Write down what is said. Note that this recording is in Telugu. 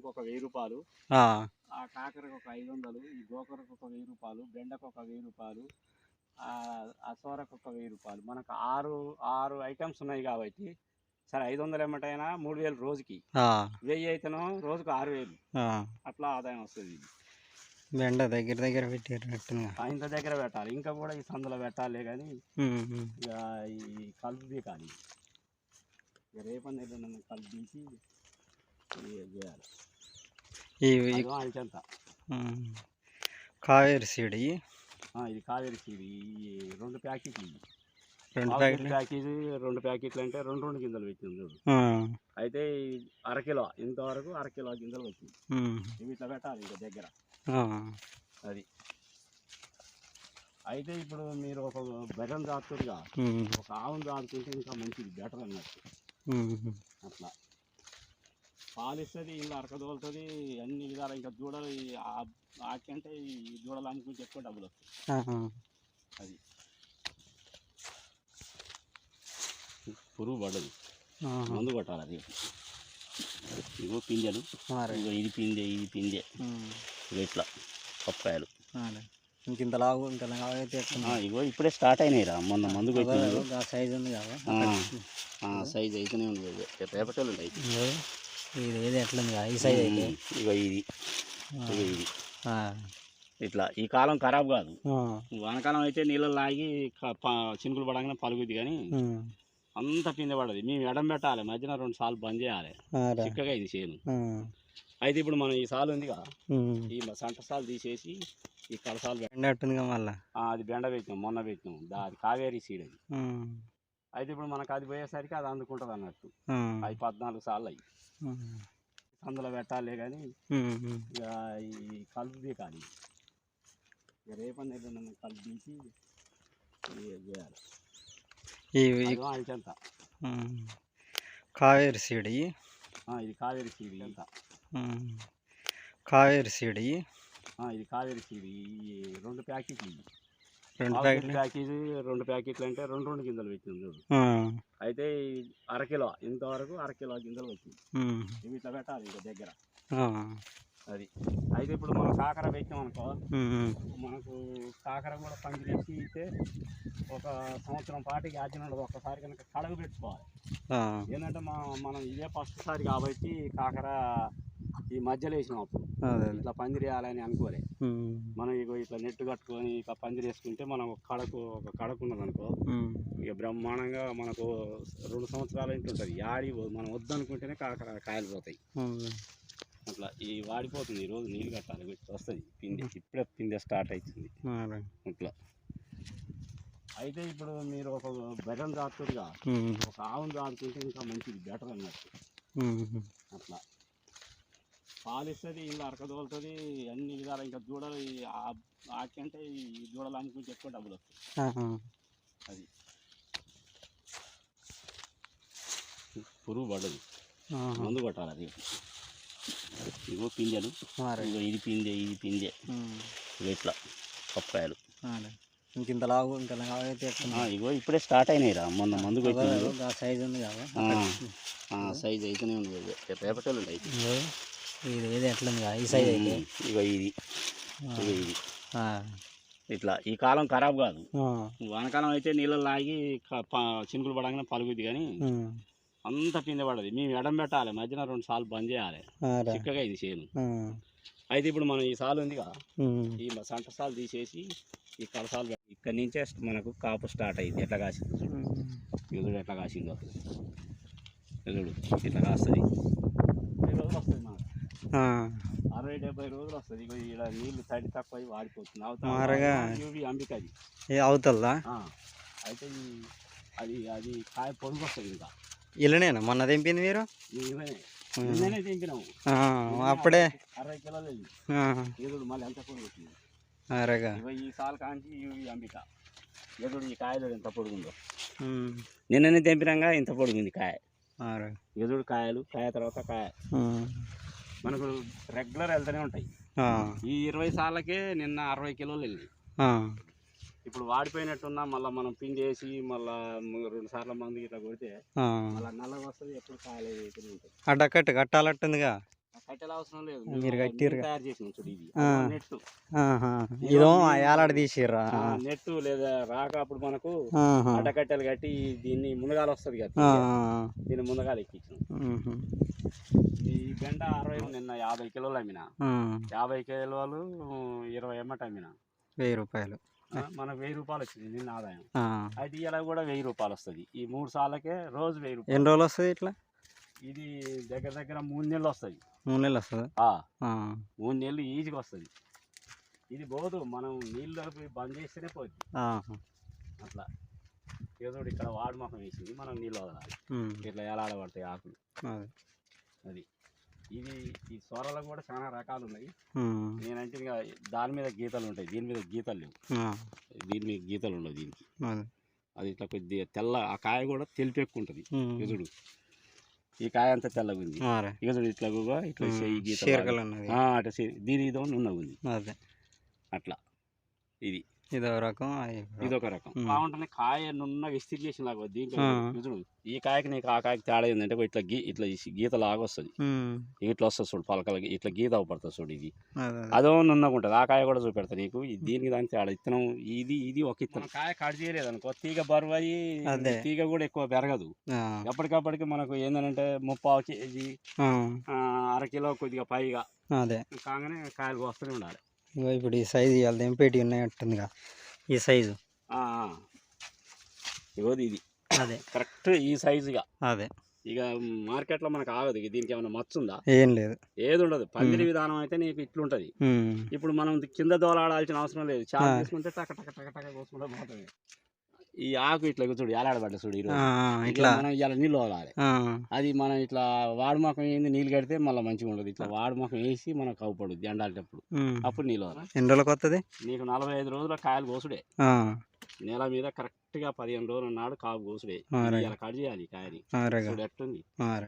చెట్టుకు ఒక వెయ్యి రూపాయలు ఆ, కాకరకు ఒక ఐదు వందలు ఈ గోకరకు ఒక వెయ్యి రూపాయలు బెండకు ఒక వెయ్యి రూపాయలు ఆ సోరకు ఒక వెయ్యి రూపాయలు. మనకు ఆరు ఆరు ఐటమ్స్ ఉన్నాయి కాబట్టి సరే ఐదు వందలు ఏమంటైనా మూడు వేలు రోజుకి. వెయ్యి అయితేనో రోజుకు ఆరు వేలు. అట్లా ఆదాయం వస్తుంది. బెండ దగ్గర దగ్గర ఆ ఇంత దగ్గర పెట్టాలి. ఇంకా కూడా ఈ సందులో పెట్టాలి కానీ ఈ కలుపు రేపటి నెల కలుపు ఇది చేయాలి. ఇవి. కావేరి సీడ్ ఇది కావేరి సీడ్. ఈ రెండు ప్యాకెట్లు. రెండు ప్యాకేజీ రెండు ప్యాకెట్లు అంటే రెండు రెండు గింజలు పెట్టింది చూడు. అయితే అరకిలో ఇంతవరకు అరకిలో గింజలు వచ్చింది. ఇవి ఇట్లా పెట్టాలి ఇంకా దగ్గర. అది. అయితే ఇప్పుడు మీరు ఒక బెర్రం దాటుతుందిగా ఒక ఆవును దాటుతుంటే ఇంకా మంచిది బెటర్ అన్నట్టు. అట్లా. పాలు ఇస్తుంది ఇల్లు అరకదోలుతుంది అన్ని విధాలు ఇంకా దూడలు ఆకంటే ఈ దూడలు అమ్ముకుంటే ఎక్కువ డబ్బులు వస్తాయి. అది పురుగు పడదు. మందు కొట్టాలి అది ఇగో మరి. ఇగో ఇది పింజే ఇది. ఇగో ఇట్లా పప్పాయలు. ఇంక ఇంత లావు ఇంత అయితే ఇగో ఇప్పుడే స్టార్ట్ అయినాయి రా మొన్న మందు సైజ్ ఉంది కదా సైజ్ అయితేనే ఉంది. రేపటి ఉంటాయి ఇదిగో, ఇది ఏది ఎట్లా ఉంది కదా ఈ సైజ్ అయితే ఇగో ఇది ఆ. ఇగో ఇది ఆ. ఇట్లా ఈ కాలం ఖరాబ్ కాదు. వానకాలం అయితే నీళ్ళు లాగి చినుకులు పడగానే పలుగుద్ది కానీ. అంత పిందె పడదు మేము ఎడం పెట్టాలి మధ్యన రెండు సార్లు బంద్ చేయాలి. చిక్కగా ఇది చేను ఆ. అయితే ఇప్పుడు మనం ఈ సాలు ఉందిగా ఉమ్. ఈ సంట సాలు తీసేసి ఈ కలసాలు మళ్ళా అది బెండ పెట్టినాం మొన్న పెట్టినాం అది కావేరీ సీడ్ అది. అయితే ఇప్పుడు మనకు అది పోయేసరికి అది అందుకుంటుంది అన్నట్టు. అవి పద్నాలుగు సార్లు అయ్యి అందులో పెట్టాలి కానీ. ఇక ఈ కలుపు బీకాలి ఇక నెల నన్ను కలుపు బీకి చేయాలి ఉమ్. కావేరి సీడ్ ఇది కావేరీ సీడ్ ఎంత ఉమ్. కావేరి సీడ్. ఇది కావేరీ సీడ్ రెండు ప్యాకెట్లు. రెండు ప్యాకెట్లు ప్యాకేజీ రెండు ప్యాకెట్లు అంటే రెండు రెండు గింజలు పెట్టింది. అయితే అరకిలో ఇంతవరకు అరకిలో గింజలు వచ్చింది. ఇవి ఇట్లా పెట్టాలి ఇక దగ్గర. అది అయితే ఇప్పుడు మనం కాకర పెట్టాం అనుకో. మనకు కాకర కూడా పందిరేసి ఇస్తే ఒక సంవత్సరం పాటికి ఆచిన ఒక్కసారి కనుక కడగ పెట్టుకోవాలి. ఏంటంటే మనం మనం ఇదే ఫస్ట్ సారి కాబట్టి కాకర ఈ మధ్యలో వేసినాం అప్పుడు ఇట్లా పందిరి వేయాలని అనుకోలే. మనం ఇగో ఇట్లా నెట్ కట్టుకొని ఇట్లా పందిరి వేసుకుంటే మనం ఒక కడకు ఒక కడకు ఉన్నది అనుకో. ఇక బ్రహ్మాండంగా మనకు రెండు సంవత్సరాలు ఇంటి ఉంటుంది యాడి పోదు. మనం వద్దనుకుంటేనే కాయలు పోతాయి. అట్లా ఈ వాడిపోతుంది ఈ రోజు నీళ్ళు కట్టాలి వస్తుంది పిండి ఇప్పుడే పిండి స్టార్ట్ అవుతుంది. అట్లా అయితే ఇప్పుడు మీరు ఒక బెర్రం దాటుతుందిగా. ఒక ఆవును దాటుతుంటే ఇంకా మంచిది బెటర్ అన్నట్టు. అట్లా పాలు ఇస్తుంది ఇల్లు అరకదోలుతుంది అన్ని విధాలు ఇంకా దూడలు ఆకంటే ఈ దూడలు అమ్ముకుంటే ఎక్కువ డబ్బులు వస్తాయి. అది. పురుగు పడదు. మందు కొట్టాలి అది. ఇగో పింజలు మరి. ఇగో ఇది పింజే ఇది. ఇగో ఇట్లా పప్పాయలు. ఇంక ఇంత లావు ఇంత అయితే ఇగో ఇప్పుడే స్టార్ట్ అయినాయి రా. మొన్న మందు సైజ్ ఉంది కదా. సైజ్ అయితేనే ఉంది. ఉంటాయి ఇదిగో, ఇది ఏది కదా ఈ సైజ్ అయితే ఇగో ఇది. ఇగో ఇది. ఇట్లా ఈ కాలం ఖరాబ్ కాదు. వానకాలం అయితే నీళ్ళు లాగి చినుకులు పడగానే పలుగుద్ది కానీ. అంత పిందె పడదు మేము ఎడం పెట్టాలి మధ్యన రెండు సార్లు బంద్ చేయాలి. చిక్కగా ఇది ఆ. అయితే ఇప్పుడు మనం ఈ సాలు ఉందిగా. ఈ సంట సాలు తీసేసి ఈ కలసాలు ఇక్కడి నుంచే మనకు కాపు స్టార్ట్ అయింది ఎట్లా కాసింది. ఎదుడు ఎట్లా కాసిందో ఎదుడు ఇట్లా కాస్తుంది వస్తుంది మనకు. అరవై డెబ్బై రోజులు వస్తుంది. ఇక ఇక్కడ నీళ్ళు తడి తక్కువ అయి వాడిపోతుంది. మారగా. ఇవి అంబిక అది ఏ అవుతుందా ఆ, అయితే అది అది కాయ పొడుగు వస్తుంది ఇంకా. ఇల్లనేనా మొన్న తెంపింది మీరు? తెంపినాము. అప్పుడే. అరవై కిలోలు. ఎదుడు మళ్ళీ ఎంత పొడుగు వచ్చింది అరగా. ఈ సాల్ కాంచి ఇవి అంబిక. ఎదుడు ఈ కాయ చూడు ఎంత పొడుగుందో. నిన్ననే తెంపినాక ఇంత పొడుగుంది కాయ. ఎదుడు కాయలు కాయ తర్వాత కాయ. మనకు రెగ్యులర్ వెళ్తూనే ఉంటాయి. ఈ ఇరవై సార్లకే నిన్న అరవై కిలోలు వెళ్ళి. ఇప్పుడు వాడిపోయినట్టున్నా మళ్ళీ మనం పిండి వేసి మళ్ళీ రెండు సార్లు మందు ఇట్లా కొడితే. మళ్ళీ నల్లగా వస్తుంది ఎప్పుడు ఉంటాయి అడ్డకట్టు కట్టాలట్టుందిగా కట్టెల అవసరం లేదు. మీరు. తయారు చేసినాం చూడు ఇది. ఆ. నెట్ ఆహా. ఇదో ఏలాడ తీసిర్రా. నెట్ లేదా రాక అప్పుడు మనకు. అడ్డకట్టెలు కట్టి దీన్ని మునగాలు వస్తుంది కదా దీన్ని మునగాలు ఎక్కించినాం. ఈ బెండ అరవై నిన్న యాభై కిలోలు అమ్మిన. యాభై కిలోలు ఇరవై ఎమ్మట అమ్మిన. వెయ్యి రూపాయలు. మనకు వెయ్యి రూపాయలు వచ్చింది నిన్న ఆదాయం. అయితే ఇలా కూడా వెయ్యి రూపాయలు వస్తుంది. ఈ మూడు సార్లకే రోజు వెయ్యి రూపాయలు. ఎన్ని రోజులు వస్తుంది ఇట్లా? ఇది దగ్గర దగ్గర మూడు నెలలు వస్తుంది మూడు నెలలు వస్తుందా? మూడు నెలలు ఈజీగా వస్తుంది. ఇది పోదు మనం నీళ్ళు కలిపి బంద్ చేస్తేనే పోద్ది. ఆహా. అట్లా. ఏదో ఇక్కడ వాడు మొహం వేసింది మనం నీళ్ళు వదలాలి. ఇట్లా ఎలా ఆడబడతాయి ఆకులు. అదే. ఇది ఈ సొరలో కూడా చాలా రకాలు ఉన్నాయి. నేనంటే ఇంకా దాని మీద గీతలు ఉంటాయి. దీని మీద గీతలు లేవు. దీని మీద గీతలు ఉండవు దీనికి. అదే. ఇట్లా కొద్దిగా తెల్ల ఆ కాయ కూడా తెలిపి ఎక్కువ ఉంటుంది. మ్మ్. ఈ కాయ అంతా తెల్లగా ఉంది. ఇక చూడు ఇట్లా ఇట్లా ఉన్నది అట్లా దీని ఇదో ఉంది అదే. అట్లా. ఇది. ఇదో రకం. ఇదొక రకం. బాగుంటుంది. కాయ నున్నగా ఇస్త్రీ చేసిన లాగా దీంట్లో ఈ కాయకి నీకు ఆ కాయకి తేడా ఏంటంటే ఇట్లా గీ ఇట్లా గీత లాగా వస్తుంది. ఇట్లా వస్తుంది చూడు పలకలకి ఇట్లా గీత అవపడుతుంది చూడు ఇది. అదే, నున్నగా ఉంటుంది. ఆ కాయ కూడా చూపెడతా నీకు. దీనికి దానికి తేడా. ఇత్తనం ఇది ఇది ఒక ఇత్తనం. కాయ కట్ చేయలేదు అనుకో తీగ బరువు అయ్యి అదే. తీగ కూడా ఎక్కువ పెరగదు. ఎప్పటికప్పటికి మనకు ఏంటంటే ముప్పావు కేజీ అర కిలో కొద్దిగా పైగా. అదే. కాగానే కాయలు వస్తూనే ఉండాలి. ఇప్పుడు ఈ సైజు ఇవాళ ఎంపేటి ఉన్నట్టుందిగా ఈ సైజు. ఇగోది ఇది. అదే. కరెక్ట్ ఈ సైజుగా. అదే. ఇక మార్కెట్లో మనకు ఆగదు దీనికి ఏమైనా మచ్చ ఉందా ఏం లేదు. ఏది ఉండదు. పందిరి విధానం అయితే నీకు ఇట్లుంటది. ఇప్పుడు మనం కింద దోలాడాల్సిన అవసరం లేదు. చాలా. తీసుకుంటే టక టక టక టక కోసుకుంటే పోతుంది. ఈ ఆకు ఇట్లా చూడు ఎలాడబడ్డ చూడు ఈరోజు. ఇట్లా. మనం ఇలా నీళ్ళు వదలాలి. అది మనం ఇట్లా వాడుమాకం ఏంది నీళ్ళు కడితే మళ్ళీ మంచిగా ఉండదు. ఇట్లా వాడుమాకం వేసి మనకు అవపడుద్ది ఎండాలేటప్పుడు. అప్పుడు నీళ్ళు వదలాలి. ఎన్ని రోజులకు వస్తుంది నీకు నలభై ఐదు రోజుల కాయలు కోసుడే. నేల మీద కరెక్ట్గా పదిహేను రోజుల నాడు కాపు కోసుడే. ఇలా కట్ చేయాలి కాయని. ఎట్టుంది.